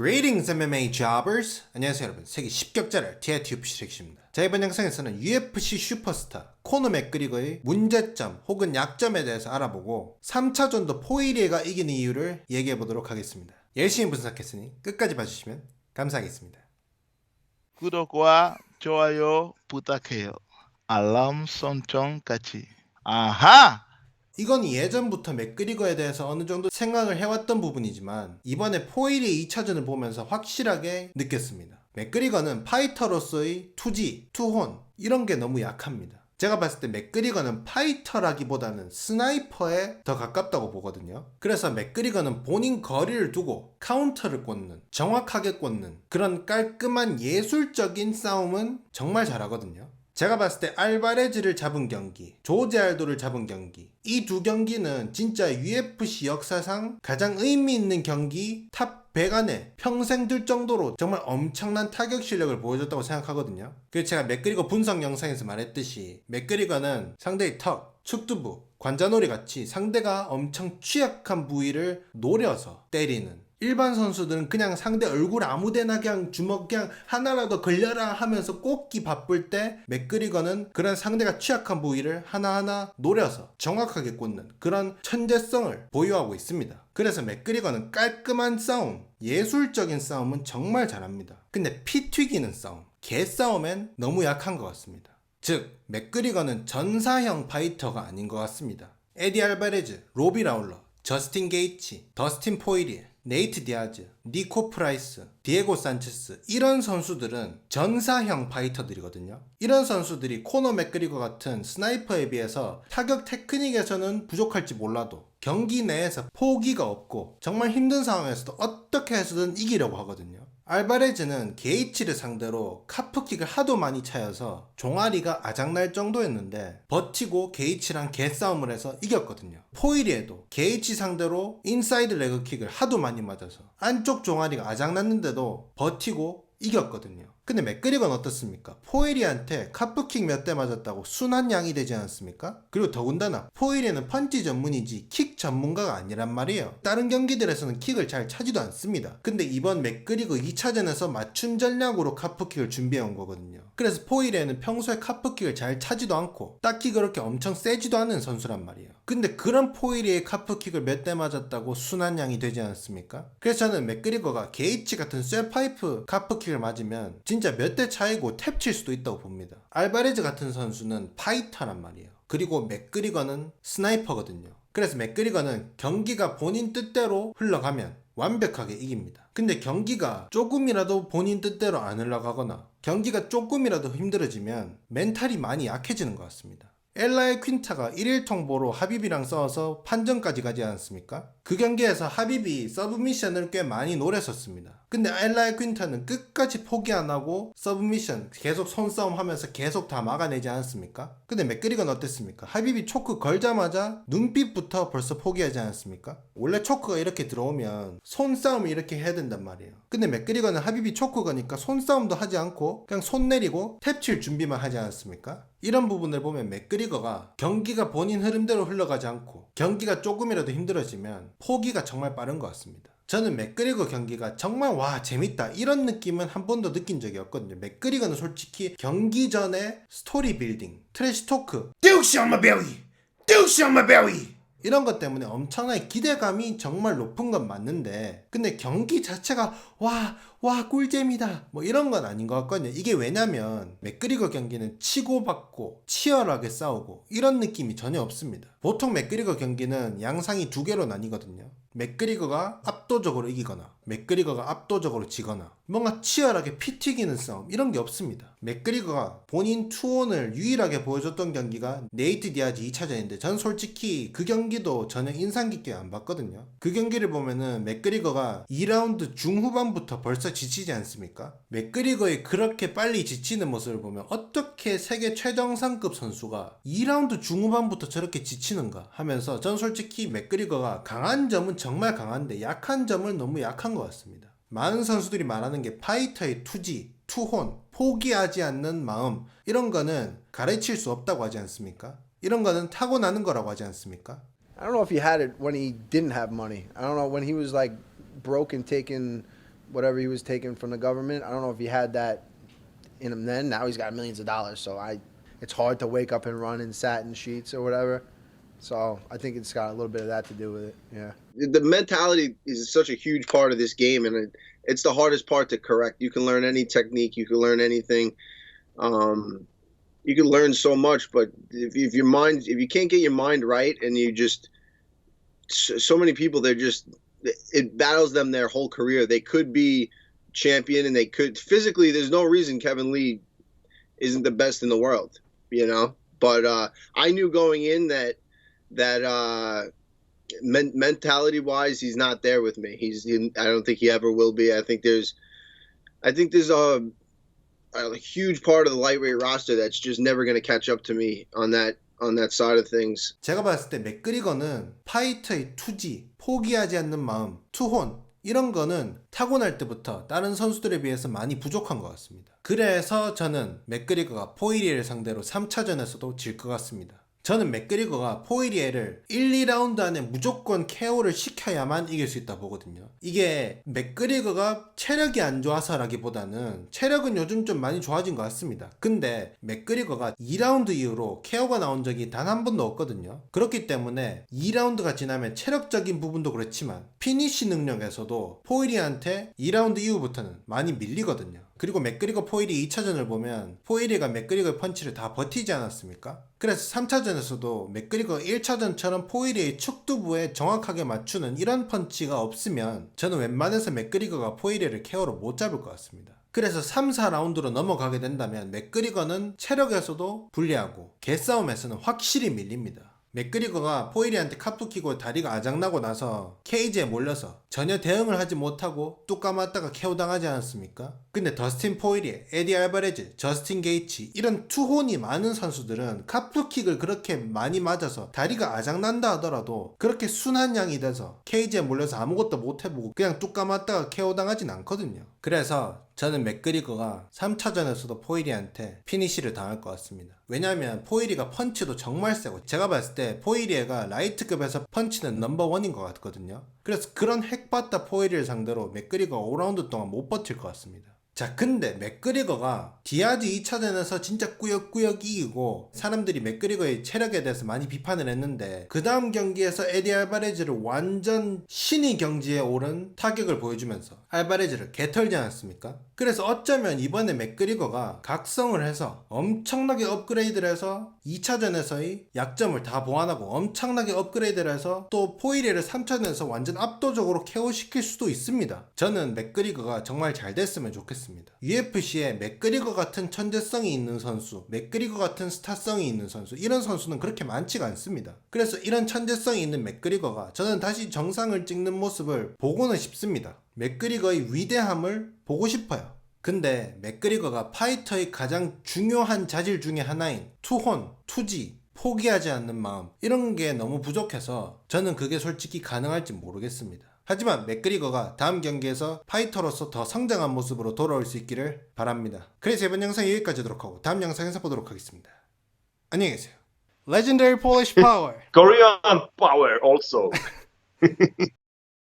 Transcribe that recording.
Greetings MMA jobbers! 안녕하세요 여러분 세계 10격자를 TITUFC 렉시입니다 자 이번 영상에서는 UFC 슈퍼스타 코너 맥그리거의 문제점 혹은 약점에 대해서 알아보고 3차전도 포이리에가 이기는 이유를 얘기해 보도록 하겠습니다 열심히 분석했으니 끝까지 봐주시면 감사하겠습니다 구독과 좋아요 부탁해요. 알람 설정까지. 아하! 이건 예전부터 맥그리거에 대해서 어느 정도 생각을 해왔던 부분이지만 이번에 포일의 2차전을 보면서 확실하게 느꼈습니다. 맥그리거는 파이터로서의 투지, 투혼 이런 게 너무 약합니다. 제가 봤을 때 맥그리거는 파이터라기보다는 스나이퍼에 더 가깝다고 보거든요. 그래서 맥그리거는 본인 거리를 두고 카운터를 꽂는, 정확하게 꽂는 그런 깔끔한 예술적인 싸움은 정말 잘하거든요. 제가 봤을 때 알바레즈를 잡은 경기, 조제 알도를 잡은 경기, 이 두 경기는 진짜 UFC 역사상 가장 의미 있는 경기 탑 100 안에 평생 들 정도로 정말 엄청난 타격 실력을 보여줬다고 생각하거든요. 그래서 제가 맥그리거 분석 영상에서 말했듯이 맥그리거는 상대의 턱, 축두부, 관자놀이 같이 상대가 엄청 취약한 부위를 노려서 때리는 일반 선수들은 그냥 상대 얼굴 아무데나 그냥 주먹 그냥 하나라도 걸려라 하면서 꽂기 바쁠 때 맥그리거는 그런 상대가 취약한 부위를 하나하나 노려서 정확하게 꽂는 그런 천재성을 보유하고 있습니다. 그래서 맥그리거는 깔끔한 싸움, 예술적인 싸움은 정말 잘합니다. 근데 피 튀기는 싸움, 개 싸움엔 너무 약한 것 같습니다. 즉, 맥그리거는 전사형 파이터가 아닌 것 같습니다. 에디 알바레즈, 로비 라울러, 저스틴 게이치, 더스틴 포이리에, 네이트 디아즈, 니코 프라이스, 디에고 산체스 이런 선수들은 전사형 파이터들이거든요. 이런 선수들이 코너 맥그리거 같은 스나이퍼에 비해서 타격 테크닉에서는 부족할지 몰라도 경기 내에서 포기가 없고 정말 힘든 상황에서도 어떻게 해서든 이기려고 하거든요. 알바레즈는 게이치를 상대로 카프킥을 하도 많이 차여서 종아리가 아작날 정도였는데 버티고 게이치랑 개싸움을 해서 이겼거든요. 포이리에도 게이치 상대로 인사이드 레그킥을 하도 많이 맞아서 안쪽 종아리가 아작났는데도 버티고 이겼거든요. 근데 맥그리건 어떻습니까? 포이리한테 카프킥 몇 대 맞았다고 순한 양이 되지 않았습니까? 그리고 더군다나 포이리는 펀치 전문이지 킥 전문가가 아니란 말이에요. 다른 경기들에서는 킥을 잘 차지도 않습니다. 근데 이번 맥그리거 2차전에서 맞춤 전략으로 카프킥을 준비해 온 거거든요. 그래서 포이리는 평소에 카프킥을 잘 차지도 않고 딱히 그렇게 엄청 세지도 않은 선수란 말이에요. 근데 그런 포이리의 카프킥을 몇 대 맞았다고 순한 양이 되지 않았습니까? 그래서 저는 맥그리거가 게이치 같은 쇠파이프 카프킥을 맞으면 진짜 몇 대 차이고 탭 칠 수도 있다고 봅니다. 알바레즈 같은 선수는 파이터란 말이에요. 그리고 맥그리거는 스나이퍼거든요. 그래서 맥그리거는 경기가 본인 뜻대로 흘러가면 완벽하게 이깁니다. 근데 경기가 조금이라도 본인 뜻대로 안 흘러가거나 경기가 조금이라도 힘들어지면 멘탈이 많이 약해지는 것 같습니다. 엘라의 퀸타가 1일 통보로 하비비랑 싸워서 판정까지 가지 않았습니까? 그 경기에서 하비비 서브미션을 꽤 많이 노렸었습니다. 근데 엘라의 퀸타는 끝까지 포기 안 하고 서브미션 계속 손싸움 하면서 계속 다 막아내지 않았습니까? 근데 맥그리건 어땠습니까? 하비비 초크 걸자마자 눈빛부터 벌써 포기하지 않았습니까? 원래 초크가 이렇게 들어오면 손싸움을 이렇게 해야 된단 말이에요. 근데 맥그리건은 하비비 초크 거니까 손싸움도 하지 않고 그냥 손 내리고 탭칠 준비만 하지 않았습니까? 이런 부분을 보면 맥그리거가 경기가 본인 흐름대로 흘러가지 않고 경기가 조금이라도 힘들어지면 포기가 정말 빠른 것 같습니다. 저는 맥그리거 경기가 정말 와 재밌다 이런 느낌은 한 번도 느낀 적이 없거든요. 맥그리거는 솔직히 경기 전에 스토리 빌딩, 트래시 토크, 듀시 my belly, 듀시 my belly 이런 것 때문에 엄청나게 기대감이 정말 높은 건 맞는데 근데 경기 자체가 와, 와 꿀잼이다. 뭐 이런 건 아닌 것 같거든요. 이게 왜냐면 맥그리거 경기는 치고받고 치열하게 싸우고 이런 느낌이 전혀 없습니다. 보통 맥그리거 경기는 양상이 두 개로 나뉘거든요. 맥그리거가 압도적으로 이기거나 맥그리거가 압도적으로 지거나 뭔가 치열하게 피 튀기는 싸움 이런 게 없습니다. 맥그리거가 본인 투혼을 유일하게 보여줬던 경기가 네이트 디아즈 2차전인데 전 솔직히 그 경기도 전혀 인상 깊게 안 봤거든요. 그 경기를 보면은 맥그리거가 2라운드 중후반부터 벌써 지치지 않습니까? 맥그리거의 그렇게 빨리 지치는 모습을 보면 어떻게 세계 최정상급 선수가 2라운드 중후반부터 저렇게 지치는가 하면서 전 솔직히 맥그리거가 강한 점은 정말 강한데 약한 점은 너무 약한 것 같습니다. 많은 선수들이 말하는 게 파이터의 투지, 투혼, 포기하지 않는 마음 이런 거는 가르칠 수 없다고 하지 않습니까? 이런 거는 타고나는 거라고 하지 않습니까? I don't know if he had it when he didn't have money. I don't know when he was like broke and taking whatever he was taking from the government. I don't know if he had that in him then. Now he's got millions of dollars, so I, it's hard to wake up and run in satin sheets or whatever. So I think it's got a little bit of that to do with it. Yeah. the mentality is such a huge part of this game, and it, it's the hardest part to correct. You can learn any technique, you can learn anything, um, you can learn so much. But if, if your mind, if you can't get your mind right, and you just so, many people, they're just it battles them their whole career. They could be champion, and they could physically. There's no reason Kevin Lee isn't the best in the world, you know. But uh, I knew going in that that. Uh, men- mentality wise, he's not there with me. He's he, I don't think he ever will be. I think there's I think there's a a huge part of the lightweight roster that's just never going to catch up to me on that on that side of things. 제가 봤을 때 맥그리거는 파이터의 투지, 포기하지 않는 마음, 투혼 이런 거는 타고날 때부터 다른 선수들에 비해서 많이 부족한 것 같습니다. 그래서 저는 맥그리거가 포이리를 상대로 3차전에서도 질 것 같습니다. 저는 맥그리거가 포이리에를 1, 2라운드 안에 무조건 KO를 시켜야만 이길 수 있다 보거든요. 이게 맥그리거가 체력이 안 좋아서라기보다는 체력은 요즘 좀 많이 좋아진 것 같습니다. 근데 맥그리거가 2라운드 이후로 KO가 나온 적이 단 한 번도 없거든요. 그렇기 때문에 2라운드가 지나면 체력적인 부분도 그렇지만 피니시 능력에서도 포이리한테 2라운드 이후부터는 많이 밀리거든요. 그리고 맥그리거 포이리 2차전을 보면 포이리가 맥그리거의 펀치를 다 버티지 않았습니까? 그래서 3차전에서도 맥그리거 1차전처럼 포이리의 축두부에 정확하게 맞추는 이런 펀치가 없으면 저는 웬만해서 맥그리거가 포이리를 케어로 못 잡을 것 같습니다. 그래서 3, 4라운드로 넘어가게 된다면 맥그리거는 체력에서도 불리하고 개싸움에서는 확실히 밀립니다. 맥그리거가 포이리한테 카프 키고 다리가 아작나고 나서 케이지에 몰려서 전혀 대응을 하지 못하고 뚝 감았다가 KO 당하지 않았습니까? 근데 더스틴 포이리, 에디 알바레즈, 저스틴 게이치 이런 투혼이 많은 선수들은 카프킥을 그렇게 많이 맞아서 다리가 아작난다 하더라도 그렇게 순한 양이 돼서 케이지에 몰려서 아무것도 못 해보고 그냥 뚝 감았다가 KO 당하진 않거든요. 그래서 저는 맥그리거가 3차전에서도 포이리한테 피니시를 당할 것 같습니다. 왜냐면 포이리가 펀치도 정말 세고 제가 봤을 때 포이리가 라이트급에서 펀치는 넘버원인 것 같거든요. 그래서 그런 핵받다 포이리를 상대로 맥그리거가 5라운드 동안 못 버틸 것 같습니다. 자, 근데 맥그리거가 디아즈 2차전에서 진짜 꾸역꾸역 이기고 사람들이 맥그리거의 체력에 대해서 많이 비판을 했는데 그 다음 경기에서 에디 알바레즈를 완전 신의 경지에 오른 타격을 보여주면서 알바레즈를 개털지 않았습니까? 그래서 어쩌면 이번에 맥그리거가 각성을 해서 엄청나게 업그레이드를 해서 2차전에서의 약점을 다 보완하고 엄청나게 업그레이드를 해서 또 포이레를 3차전에서 완전 압도적으로 KO시킬 수도 있습니다. 저는 맥그리거가 정말 잘 됐으면 좋겠습니다. UFC에 맥그리거 같은 천재성이 있는 선수, 맥그리거 같은 스타성이 있는 선수, 이런 선수는 그렇게 많지가 않습니다. 그래서 이런 천재성이 있는 맥그리거가 저는 다시 정상을 찍는 모습을 보고는 싶습니다. 맥그리거의 위대함을 보고 싶어요. 근데 맥그리거가 파이터의 가장 중요한 자질 중에 하나인 투혼, 투지, 포기하지 않는 마음 이런 게 너무 부족해서 저는 그게 솔직히 가능할지 모르겠습니다. 하지만 맥그리거가 다음 경기에서 파이터로서 더 성장한 모습으로 돌아올 수 있기를 바랍니다. 그래서 이번 영상 여기까지 하도록 하고 다음 영상에서 보도록 하겠습니다. 안녕히 계세요. Legendary Polish Power Korean power also.